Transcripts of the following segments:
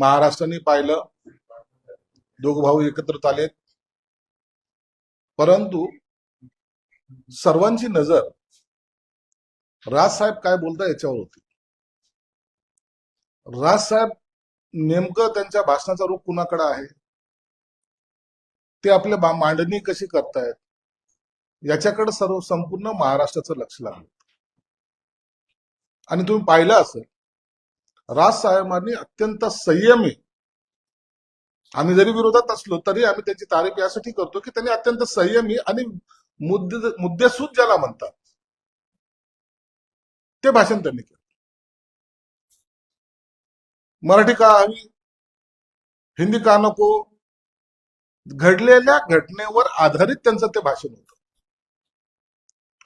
महाराष्ट्राने पाहिलं दोघ भाऊ एकत्र आलेत. परंतु सर्वांची नजर राज साहेब काय बोलता याच्यावर होती. राजसाहेब नेमकं त्यांच्या भाषणाचा रूप कुणाकडे आहे? ते आपले मांडणी कशी करतायत? याच्याकडे सर्व संपूर्ण महाराष्ट्राचं लक्ष लागलं. आणि तुम्ही पाहिलं असेल राज साहेबांनी अत्यंत संयमी आम्ही जरी विरोधात असलो तरी आम्ही त्याची तारीफ यासाठी करतो की त्यांनी अत्यंत संयमी आणि मुद्दे मुद्देसूद ज्याला म्हणतात ते भाषण त्यांनी केलं. मराठी का हवी हिंदी का नको घडलेल्या घटनेवर आधारित त्यांचं ते भाषण होतं.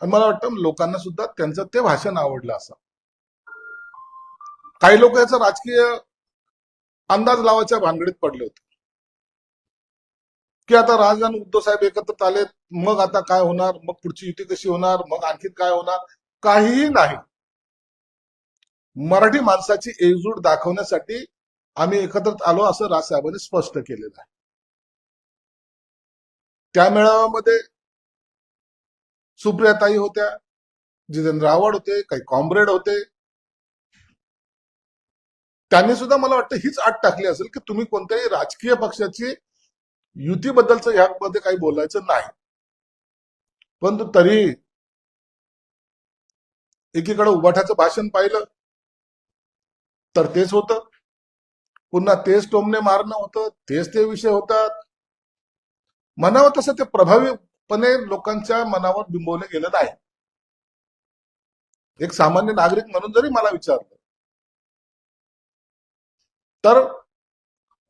आणि मला वाटतं लोकांना सुद्धा त्यांचं ते भाषण आवडलं असं. काही लोक याचा राजकीय अंदाज लावायच्या भानगडीत पडले होते. की आता राज आणि उद्धव साहेब एकत्रित आलेत मग आता काय होणार मग पुढची युती कशी होणार मग आणखी काय होणार काहीही नाही. मराठी माणसाची एकजूट दाखवण्यासाठी आम्ही एकत्रित आलो असं राजसाहेबांनी स्पष्ट केलेलं आहे. त्या मेळाव्यामध्ये सुप्रियाताई होत्या जितेंद्र आव्हाड होते काही कॉम्रेड होते त्यांनी सुद्धा मला वाटतं हीच आट टाकली असेल की तुम्ही कोणत्याही राजकीय पक्षाची युतीबद्दलचं यामध्ये काही बोलायचं नाही. परंतु तरी एकीकडे उभाठ्याचं भाषण पाहिलं तर तेच होतं. पुन्हा तेच टोमणे मारणं होतं तेच ते विषय होतात. मनावर तसं ते प्रभावीपणे लोकांच्या मनावर बिंबवलं गेलं नाही. एक सामान्य नागरिक म्हणून जरी मला विचारलं तर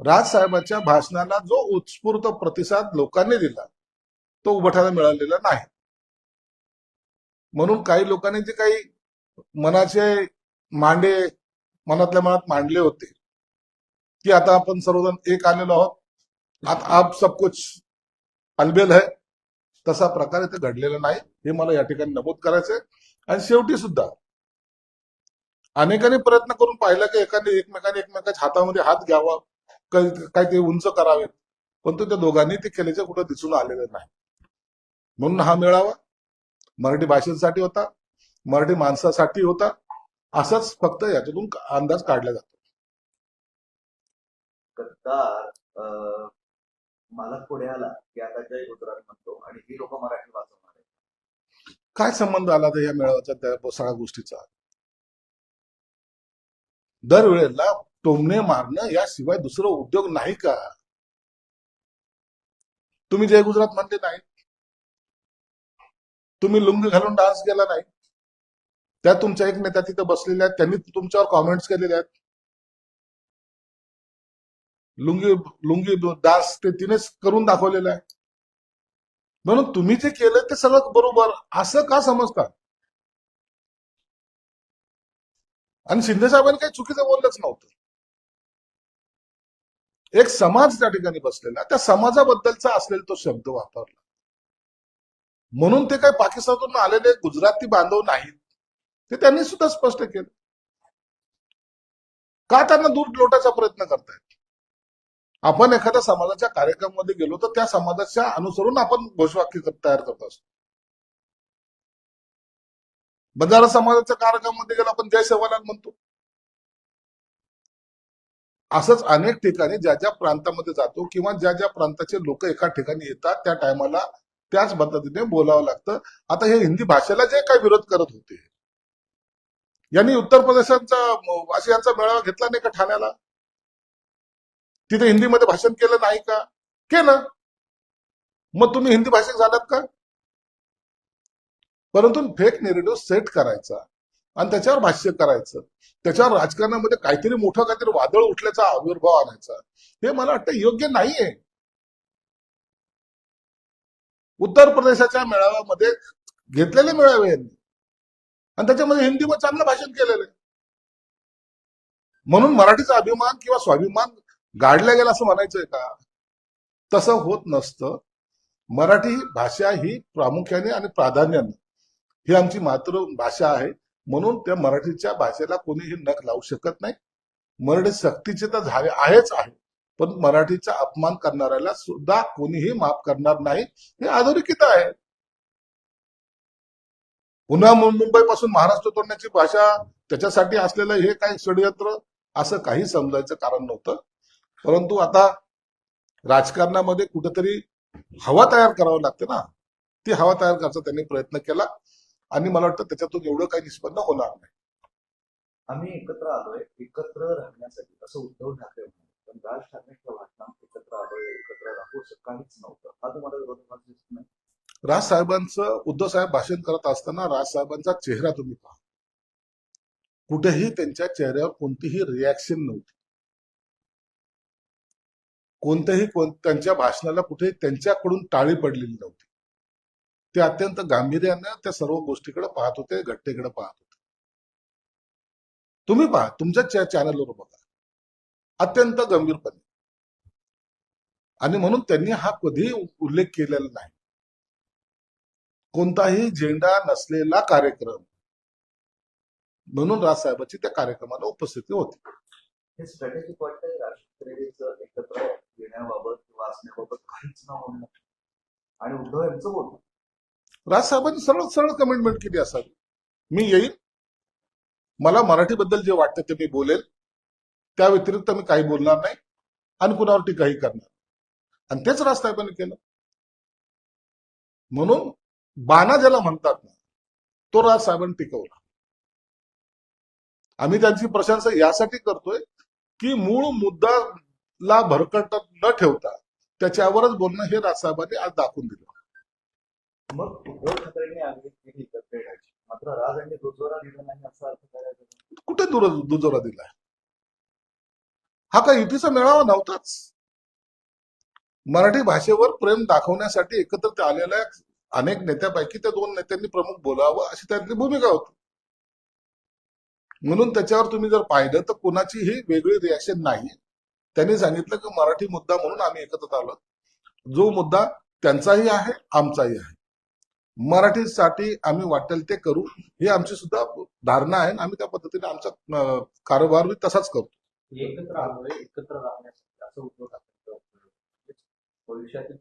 राजसाहेबांच्या भाषणाला जो उत्स्फूर्त प्रतिसाद लोकांनी दिला तो उभटायला मिळालेला नाही. म्हणून काही लोकांनी जे काही मनाचे मांडे मनातल्या मनात मांडले होते की आता आपण सर्वजण एक आलेलो आहोत आता आप सब कुछ अलबेल है तसा प्रकार इथे घडलेला नाही हे मला या ठिकाणी नमूद करायचंय. आणि शेवटी सुद्धा अनेकांनी प्रयत्न करून पाहिला की एकाने एकमेकाने एकमेकाच्या हातामध्ये हात घ्यावा काही काही ते उंच करावेत. परंतु त्या दोघांनी ते केल्याचं कुठं दिसून आलेलं नाही. म्हणून हा मेळावा मराठी भाषेसाठी होता मराठी माणसासाठी होता असंच फक्त याच्यातून अंदाज काढला जातो. गद्दार मला पुढे आला की आता जय गुजरात म्हणतो आणि ही लोक मराठी वाचवणार काय संबंध आला तर या मेळाव्याच्या त्या सगळ्या गोष्टीचा? दरवेळेला टोमणे मारणं याशिवाय दुसरं उद्योग नाही का? तुम्ही जय गुजरात म्हणले नाही. तुम्ही लुंगी घालून डान्स केला नाही. त्या तुमच्या एक नेत्या तिथे बसलेल्या आहेत. त्यांनी तुमच्यावर कॉमेंट्स केलेले आहेत. लुंगी लुंगी डान्स ते तिनेच करून दाखवलेला आहे. म्हणून तुम्ही जे केलं ते सगळं बरोबर. असं का समजता? आणि शिंदे साहेबांनी काही चुकीचं बोललंच नव्हतं. एक समाज त्या ठिकाणी बसलेला त्या समाजाबद्दलचा असलेला तो शब्द वापरला. म्हणून ते काही पाकिस्तानातून आलेले गुजराती बांधव नाहीत ते त्यांनी सुद्धा स्पष्ट केलं. का त्यांना दूर लोटायचा प्रयत्न करतायत? आपण एखाद्या समाजाच्या कार्यक्रमामध्ये गेलो तर त्या समाजाच्या अनुसरून आपण घोषवाक्य तयार करत असतो. बंजारा समाजाच्या कार्यक्रमामध्ये गेलो आपण जय सेवालाल म्हणतो. असंच अनेक ठिकाणी ज्या ज्या प्रांतामध्ये जातो किंवा ज्या ज्या प्रांताचे लोक एका ठिकाणी येतात त्या टायमाला त्याच पद्धतीने बोलावं लागतं. आता हे हिंदी भाषेला जे काही विरोध करत होते यांनी उत्तर प्रदेशांचा वासियांचा मेळावा घेतला नाही का ठाण्याला? तिथे हिंदीमध्ये भाषण केलं नाही का? केलं. मग तुम्ही हिंदी भाषिक झालात का? परंतु फेक नेरेटिव्ह सेट करायचा आणि त्याच्यावर भाष्य करायचं. त्याच्यावर राजकारणामध्ये काहीतरी मोठं काहीतरी वादळ उठल्याचा आविर्भाव आणायचा. हे मला वाटतं योग्य नाहीये. उत्तर प्रदेशाच्या मेळाव्यामध्ये घेतलेले मेळावे यांनी. आणि त्याच्यामध्ये हिंदीमध्ये चांगलं भाषण केलेलं आहे. म्हणून मराठीचा अभिमान किंवा स्वाभिमान गाडला गेला असं म्हणायचंय का? तसं होत नसतं. मराठी भाषा ही प्रामुख्याने आणि प्राधान्याने ही आमची मातृभाषा आहे. म्हणून त्या मराठीच्या भाषेला कोणीही नख लावू शकत नाही. मराठी सक्तीचे तर झाले आहेच आहे. पण मराठीचा अपमान करणाऱ्याला सुद्धा कोणीही माफ करणार नाही. हे अधोरेखित आहे. पुन्हा मुंबई पासून महाराष्ट्र तोडण्याची भाषा त्याच्यासाठी असलेलं हे काही षडयंत्र असं काही समजायचं कारण नव्हतं. परंतु आता राजकारणामध्ये कुठेतरी हवा तयार करावी लागते ना. ती हवा तयार करायचा त्यांनी प्रयत्न केला. आणि मला वाटतं त्याच्यातून एवढं काही निष्पन्न होणार नाही. आम्ही एकत्र आलोय. एकत्र राहण्यासाठी असं उद्धव ठाकरे पण राज ठाकरेंच्या भाषणात एकत्र आलोय एकत्र राहू असं काहीच नव्हतं. हा तुम्हाला विरोधाभास दिसत नाही? राज साहेबांचं उद्धव साहेब भाषण करत असताना राज साहेबांचा चेहरा तुम्ही पहा. कुठेही त्यांच्या चेहऱ्यावर कोणतीही रिॲक्शन नव्हती. कोणत्याही कोण- त्यांच्या भाषणाला कुठेही त्यांच्याकडून टाळी पडलेली नव्हती. ते अत्यंत गांभीर्याने त्या सर्व गोष्टीकडे पाहत होते घटनेकडे पाहत होते. तुम्ही पहा तुमच्या चॅनलवर बघा. अत्यंत गंभीरपणे. आणि म्हणून त्यांनी हा कधीही उल्लेख केलेला नाही. कोणताही झेंडा नसलेला कार्यक्रम. म्हणून राजसाहेबांची त्या कार्यक्रमाला उपस्थिती होती. हे स्ट्रॅटेजिक एकत्र येण्याबाबत किंवा असण्याबाबत काहीच न म्हणणं आणि उद्धव यांचं बोलणं. राजसाहेबांनी सरळ सरळ कमिटमेंट केली असावी. मी येईन. मला मराठीबद्दल जे वाटतं ते मी बोलेल. त्या व्यतिरिक्त मी काही बोलणार नाही आणि कुणावर टीकाही करणार आणि तेच राजसाहेबांनी केलं. म्हणून बाणा ज्याला म्हणतात ना तो राजसाहेबांनी टिकवला. आम्ही त्यांची प्रशंसा यासाठी करतोय की मूळ मुद्दाला भरकट न ठेवता त्याच्यावरच बोलणं हे राजसाहेबांनी आज दाखवून दिलं. मग उद्धव ठाकरेंनी आग्रह केली एकत्र येण्याची मात्र राज यांनी दुजोरा दिला नाही असा अर्थ करायचा कुठे दुर दुजोरा दिलाय? हा काय युतीचा मेळावा नव्हताच. मराठी भाषेवर प्रेम दाखवण्यासाठी एकत्र आलेल्या अनेक नेत्यापैकी त्या दोन नेत्यांनी प्रमुख बोलावं अशी त्यांची भूमिका होती. म्हणून त्याच्यावर तुम्ही जर पाहिलं तर कोणाचीही वेगळी रिॲक्शन नाही. त्यांनी सांगितलं की मराठी मुद्दा म्हणून आम्ही एकत्र आलो. जो मुद्दा त्यांचाही आहे आमचाही आहे. मराठीसाठी आम्ही वाटेल ते करू. ही आमची सुद्धा धारणा आहे आम्ही त्या पद्धतीने आमचा अं, कारभार तसाच करतो. एकत्र आलोय एकत्र राहण्यासाठी असं म्हणजे भविष्यातील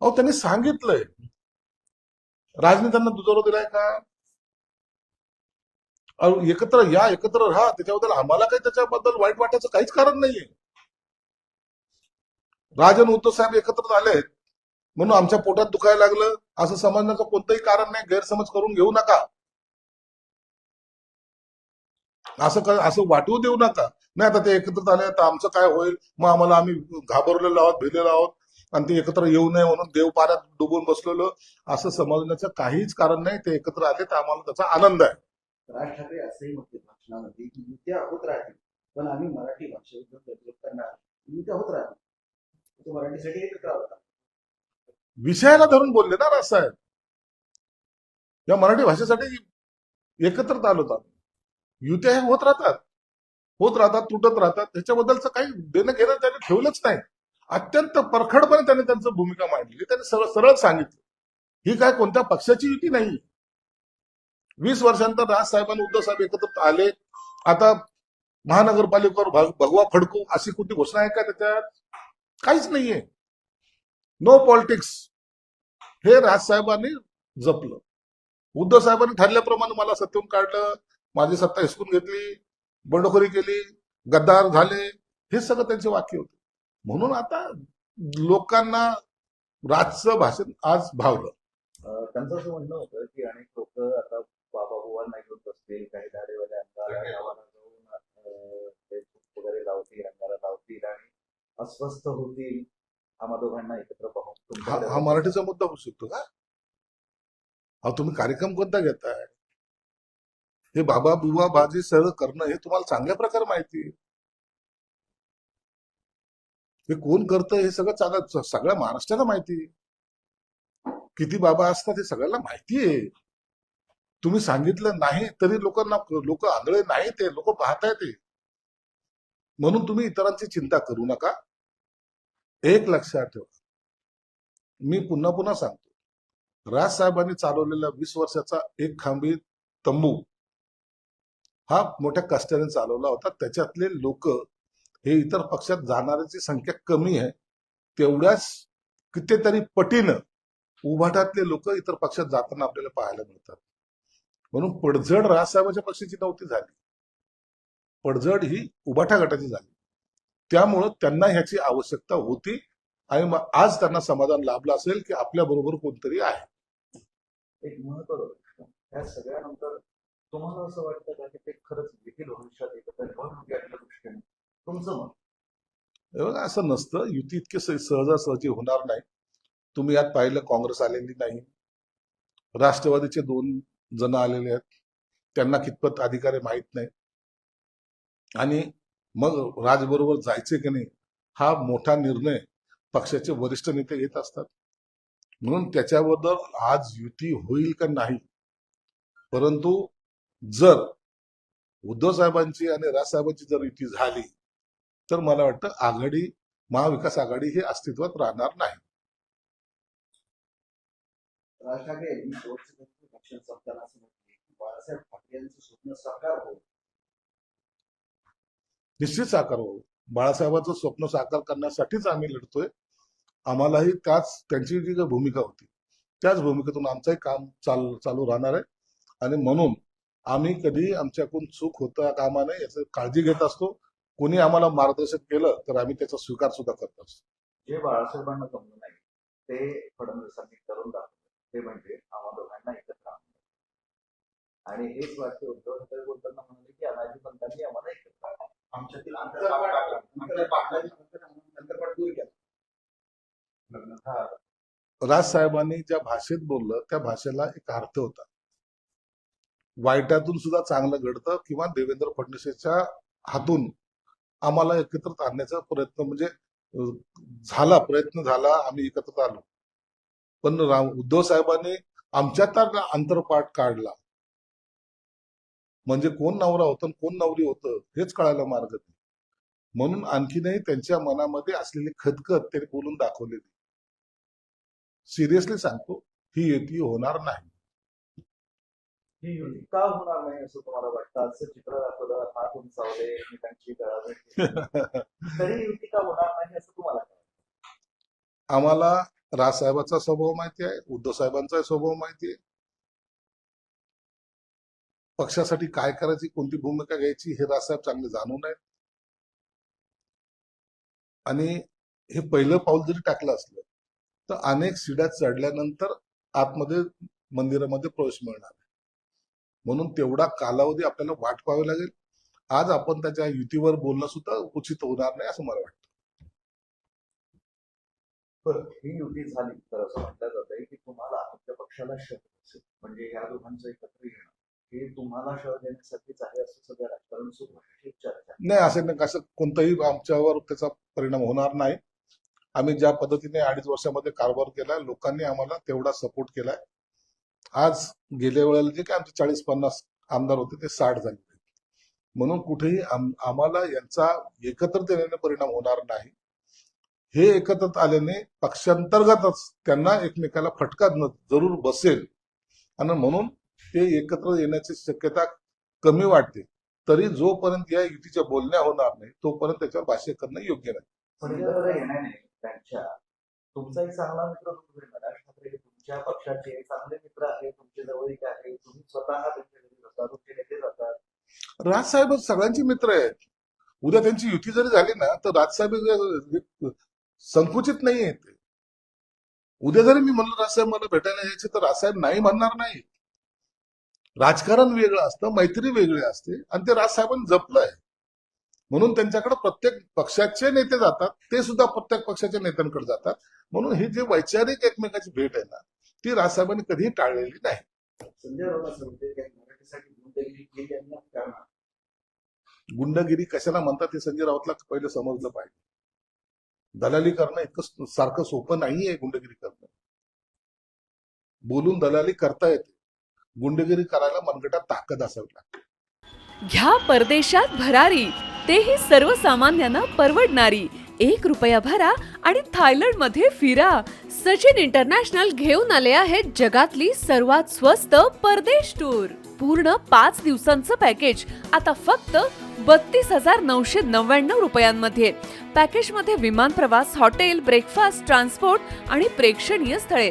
अहो त्यांनी सांगितलंय. राजनी त्यांना दुजोरा दिलाय का? एकत्र या एकत्र राहा. त्याच्याबद्दल आम्हाला काही त्याच्याबद्दल वाईट वाटायचं काहीच कारण नाहीये. राजन उद्धव साहेब एकत्र आले म्हणून आमच्या पोटात दुखायला लागलं. असं समजण्याचं कोणतंही कारण नाही. गैरसमज करून घेऊ नका. असं क- असं वाटवू देऊ नका. नाही आता ते एकत्र आले तर आमचं काय होईल? मग आम्हाला आम्ही घाबरलेलो आहोत भिलेलो आहोत. आणि ते एकत्र येऊ नये म्हणून देव पाण्यात डुबून बसलेलो. असं समजण्याचं काहीच कारण नाही. ते एकत्र आले तर आम्हाला त्याचा आनंद आहे. राज ठाकरे असंही म्हटले भाषणामध्ये की युत्या होत राहतील. पण आम्ही मराठी भाषेबद्दल प्रज्वलित करणार. युत्या होत राहतील. तो मराठीसाठी एकत्र होता विषयाला धरून बोलले ना राजसाहेब या मराठी भाषेसाठी एकत्र आलो होतो. युत्या हे होत राहतात. होत राहतात तुटत राहतात. त्याच्याबद्दलचं काही देणं घेणं त्यांनी ठेवलंच नाही. अत्यंत परखडपणे त्यांनी त्यांचं भूमिका मांडली त्यांनी सरळ सरळ सांगितलं. ही काय कोणत्या पक्षाची युती नाही? वीस वर्षांतर राजसाहेबांनी उद्धव साहेब एकत्र आले. आता महानगरपालिकेवर भगवा फडकू अशी कुठली घोषणा आहे का त्याच्यात? काहीच नाहीये. नो पॉलिटिक्स हे राजसाहेबांनी जपलं. उद्धव साहेबांनी ठरल्याप्रमाणे मला सत्तेतून काढलं. माझी सत्ता हिसकून घेतली. बंडखोरी केली. गद्दार झाले. हे सगळं त्यांचे वाक्य होते. म्हणून आता लोकांना राजचं भाषण आज भावलं. त्यांचं असं म्हणणं होतं की अनेक लोक आता बाबा बुवांना घेऊन बसतील. काही दाढेवाले अंगाला गावाला जाऊन वगैरे लावतील अंगाला लावतील आणि अस्वस्थ होतील. आम्हा दोघांना एकत्र पाहून हा हा मराठीचा मुद्दा होऊ शकतो का? अहो तुम्ही कार्यक्रम कोणता घेताय? हे बाबा बुवा बाजी सह करणं हे तुम्हाला चांगल्या प्रकारे माहिती हे कोण करतं हे सगळं चांगलं सगळ्या महाराष्ट्राला माहिती किती बाबा असतात हे सगळ्यांना माहिती आहे. तुम्ही सांगितलं नाही तरी लोकांना लोक आंधळे नाही ते लोक पाहताय ते म्हणून तुम्ही इतरांची चिंता करू नका. एक लक्षात ठेवा. मी पुन्हा पुन्हा सांगतो. राज साहेबांनी चालवलेला वीस वर्षाचा एक खांबी तंबू हा मोठ्या कष्टाने चालवला होता. त्याच्यातले लोक हे इतर पक्षात जाणाऱ्याची संख्या कमी आहे. तेवढ्याच कितीतरी पटीनं उभाटातले लोक इतर पक्षात जाताना आपल्याला पाहायला मिळतात. म्हणून पडझड राजसाहेबांच्या पक्षाची नव्हती झाली. पडझड ही उभाटा गटाची झाली. त्यामुळं त्यांना ह्याची आवश्यकता होती आणि मग आज त्यांना समाधान लाभलं असेल की आपल्या बरोबर कोणतरी आहे. एक महत्त्वाचा प्रश्न या सगळ्यानंतर तुम्हाला असं वाटतं का की ते खरंच देखील भविष्यात एकत्र निवडणुकीच्या दृष्टीने? तुमचं मत? बघा, असं नसतं. युती इतके सहजासहजी होणार नाही. तुम्ही यात पाहिलं काँग्रेस आलेली नाही. राष्ट्रवादीचे दोन जण आलेले आहेत. त्यांना कितपत अधिकार माहीत नाही. आणि मग राजबरोबर जायचे की नाही हा मोठा निर्णय पक्षाचे वरिष्ठ नेते घेत असतात. म्हणून त्याच्याबद्दल आज युती होईल का नाही? परंतु जर उद्धव साहेबांची आणि राजसाहेबांची जर युती झाली तर मला वाटतं आघाडी महाविकास आघाडी हे अस्तित्वात राहणार नाही. राज ठाकरे यांनी बाळासाहेब ठाकरे यांचं स्वप्न साकार होईल. निश्चित साकार व्हावं. बाळासाहेबांचं स्वप्न साकार करण्यासाठीच आम्ही लढतोय. आम्हालाही त्याच त्यांची जी भूमिका होती त्याच भूमिकेतून आमचंही काम चाल चालू राहणार आहे. आणि म्हणून आम्ही कधी आमच्याकडून चूक होता कामा नये याची काळजी घेत असतो. कोणी आम्हाला मार्गदर्शन केलं तर आम्ही त्याचा स्वीकार सुद्धा करत असतो. जे बाळासाहेबांना जमलं नाही ते फडणवीसांनी करून दाखवलं. ते म्हणजे आम्हा दोघांना एकत्र आणि हेच वाक्य उद्धव ठाकरे बोलताना म्हणाले की अनाजी पंतांनी आम्हाला एकत्र आणलं. आमच्यातील अंतरपाट अंतरपाट अंतरपाट दूर केला राजसाहेबांनी ज्या भाषेत बोललं त्या भाषेला एक अर्थ होता. वाईटातून सुद्धा चांगलं घडतं किंवा देवेंद्र फडणवीसच्या हातून आम्हाला एकत्रित आणण्याचा प्रयत्न म्हणजे झाला प्रयत्न झाला आम्ही एकत्र आलो. पण राम उद्धव साहेबांनी आमच्यात अंतरपाठ काढला. म्हणजे कोण नवरा होतं कोण नवरी होतं हेच कळायला मार्ग नाही. म्हणून आणखीनही त्यांच्या मनामध्ये असलेली खतखत त्यांनी बोलून दाखवलेली सिरियसली सांगतो ही युती होणार नाही. ही युती का होणार नाही असं तुम्हाला वाटतं? असं चित्र दाखवलं हात उंचावले एकमेकांची गळाभेट केली. तरी युती का होणार नाही असं तुम्हाला? आम्हाला राजसाहेबांचा स्वभाव माहिती आहे उद्धव साहेबांचा स्वभाव माहिती आहे. पक्षासाठी काय करायची कोणती भूमिका घ्यायची हे राजसाहेब चांगले जाणून आहेत. आणि हे पहिलं पाऊल जरी टाकलं असलं तर अनेक शिड्या चढल्यानंतर आतमध्ये मंदिरामध्ये प्रवेश मिळणार आहे. म्हणून तेवढा कालावधी आपल्याला वाट पाहावी लागेल. आज आपण त्याच्या युतीवर बोलणं सुद्धा उचित होणार नाही असं मला वाटतं. ही युती झाली तर असं म्हटलं जातंय की तुम्हाला आपल्या पक्षाला शक्य असेल म्हणजे या दोघांचं एकत्र येणं हे तुम्हाला शह देण्यासाठीच आहे असं सगळं राजकारण सुरू आहे चर्चा नाही असं नाही कसं कोणताही आमच्यावर त्याचा परिणाम होणार नाही. आम्ही ज्या पद्धतीने अडीच वर्षामध्ये कारभार केलाय लोकांनी आम्हाला तेवढा सपोर्ट केलाय. आज गेल्या वेळेला जे काय आमचे चाळीस पन्नास आमदार होते ते साठ झाले. म्हणून कुठेही आम्हाला यांचा एकत्रित येण्याने परिणाम होणार नाही. हे एकत्रित आल्याने पक्षांतर्गतच त्यांना एकमेकाला फटका जरूर बसेल. आणि म्हणून ते एकत्र येण्याची शक्यता कमी वाटते. तरी जोपर्यंत या युतीच्या बोलण्या होणार नाही तोपर्यंत त्याच्यावर भाष्य करणं योग्य नाही. तुमचा एक चांगला मित्र राज ठाकरे हे तुमच्या पक्षाचे चांगले मित्र आहे तुमचे जवळीक आहे तुम्ही स्वतः तुमचे नेते जातात राजसाहेब सगळ्यांचे मित्र आहेत. उद्या त्यांची युती जरी झाली ना तर राजसाहेब हे संकुचित नाही आहेत ते. उद्या जरी मी म्हणलं राजसाहेब मला भेटायला यायचे तर राजसाहेब नाही म्हणणार नाही. राजकारण वेगळं असतं मैत्री वेगळी असते आणि ते राजसाहेबांनी जपलंय. म्हणून त्यांच्याकडे प्रत्येक पक्षाचे नेते जातात ते सुद्धा प्रत्येक पक्षाच्या नेत्यांकडे जातात. म्हणून ही जी वैचारिक एकमेकाची भेट आहे ना ती राजसाहेबांनी कधीही टाळलेली नाही. गुंडगिरी कशाला म्हणतात हे संजय राऊतला पहिले समजलं पाहिजे. दलाली करणं इतकं सारखं सोपं नाहीये गुंडगिरी करणं. बोलून दलाली करता येते. गुंडगिरी करायला मनगटात ताकद असावी लागते. घ्या परदेशात भरारी तेही सर्वसामान्यांना परवडणारी. एक रुपया भरा आणि थायलंडमध्ये फिरा. सचिन इंटरनॅशनल घेऊन आले आहेत जगातली सर्वात स्वस्त परदेश टूर. पूर्ण पाच दिवसांचं पॅकेज आता फक्त बत्तीस हजार नऊशे नव्याण्णव रुपयांमध्ये. पॅकेजमध्ये विमान प्रवास हॉटेल ब्रेकफास्ट ट्रान्सपोर्ट आणि प्रेक्षणीय स्थळे.